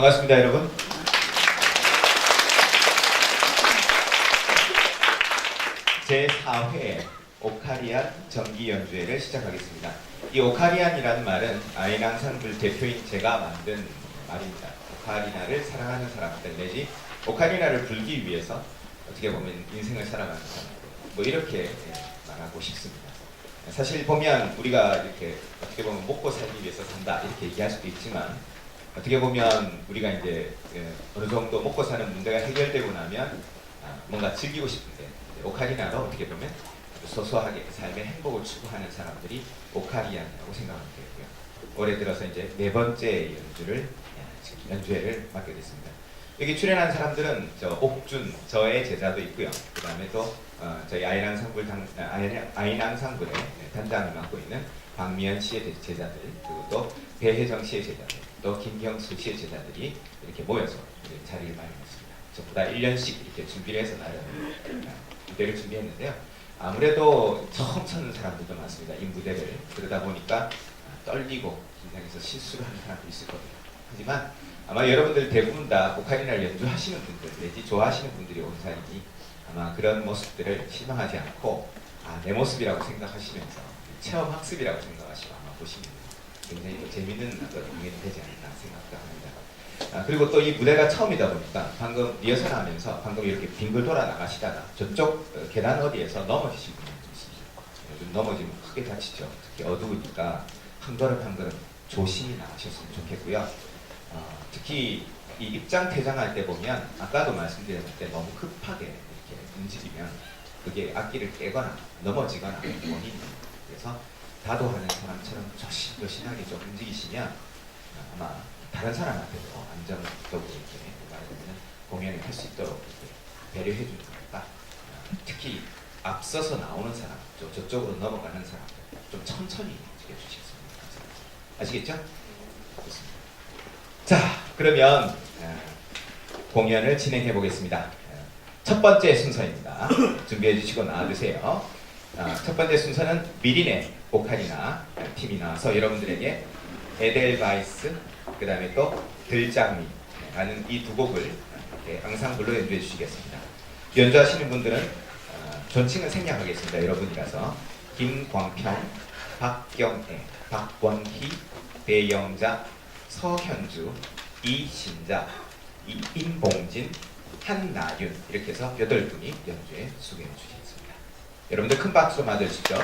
반갑습니다, 여러분. 제 4회 오카리안 정기 연주회를 시작하겠습니다. 이 오카리안이라는 말은 아이랑산불 대표인 제가 만든 말입니다. 오카리나를 사랑하는 사람들 내지 오카리나를 불기 위해서 어떻게 보면 인생을 살아가는 사람들 뭐 이렇게 예, 말하고 싶습니다. 사실 보면 우리가 이렇게 어떻게 보면 먹고 살기 위해서 산다 이렇게 얘기할 수도 있지만 어떻게 보면 우리가 이제 예, 어느 정도 먹고 사는 문제가 해결되고 나면 아, 뭔가 즐기고 싶은데 이제 오카리나로 어떻게 보면 소소하게 삶의 행복을 추구하는 사람들이 오카리안이라고 생각하면 되고요. 올해 들어서 이제 네 번째 연주를 예, 연주회를 맡게 됐습니다. 여기 출연한 사람들은 저 옥준 저의 제자도 있고요. 그 다음에 또 어, 저희 아이랑 상불 당 아, 아이랑, 상불의 단장을 맡고 있는 박미연 씨의 제- 제자들 그리고 또 배혜정 씨의 제자들 또 김경수 씨의 제자들이 이렇게 모여서 자리를 마련했습니다. 전부 다 1년씩 이렇게 준비를 해서 나름 아, 무대를 준비했는데요. 아무래도 처음 서는 사람들도 많습니다. 이 무대를 그러다 보니까 아, 떨리고 긴장해서 실수를 하는 사람도 있을 겁니다. 하지만 아마 여러분들 대부분 다 오카리나를 연주하시는 분들 내지 좋아하시는 분들이 온 자리니 아마 그런 모습들을 실망하지 않고 아, 내 모습이라고 생각하시면서 체험 학습이라고 생각하시고 아마 보시면 굉장히 또 재밌는 어떤 공연이 되지 않나 생각도 합니다. 아, 그리고 또 이 무대가 처음이다 보니까 방금 리허설 하면서 방금 이렇게 빙글 돌아 나가시다가 저쪽 어, 계단 어디에서 넘어지신 분이 좀 있습니다. 넘어지면 크게 다치죠. 특히 어두우니까 한 걸음 한 걸음 조심히 나가셨으면 좋겠고요. 어, 특히 이 입장 퇴장할 때 보면 아까도 말씀드렸는데 너무 급하게 이렇게 움직이면 그게 악기를 깨거나 넘어지거나 원인이 그래서 다도하는 사람처럼 조심 조심하게 좀 움직이시면 아마 다른 사람한테도 안정적으로 이렇게 말하자면 공연을 할 수 있도록 배려해 주는 거니까 어, 특히 앞서서 나오는 사람, 저, 저쪽으로 넘어가는 사람들 좀 천천히 움직여주셨으면 감사합니다. 아시겠죠? 좋습니다. 자, 그러면 어, 공연을 진행해 보겠습니다. 어, 첫 번째 순서입니다. 준비해 주시고 나와주세요. 어, 첫 번째 순서는 미리네 오카리나 팀이 나와서 여러분들에게 에델바이스, 그 다음에 또 들장미라는 이 두 곡을 앙상블로 연주해 주시겠습니다. 연주하시는 분들은 어, 존칭은 생략하겠습니다. 여러분이라서 김광평, 박경애, 박원희, 배영자, 서현주, 이신자, 이- 임봉진, 한나윤 이렇게 해서 여덟 분이 연주에 수고해 주시겠습니다. 여러분들 큰 박수로 맞아주시죠.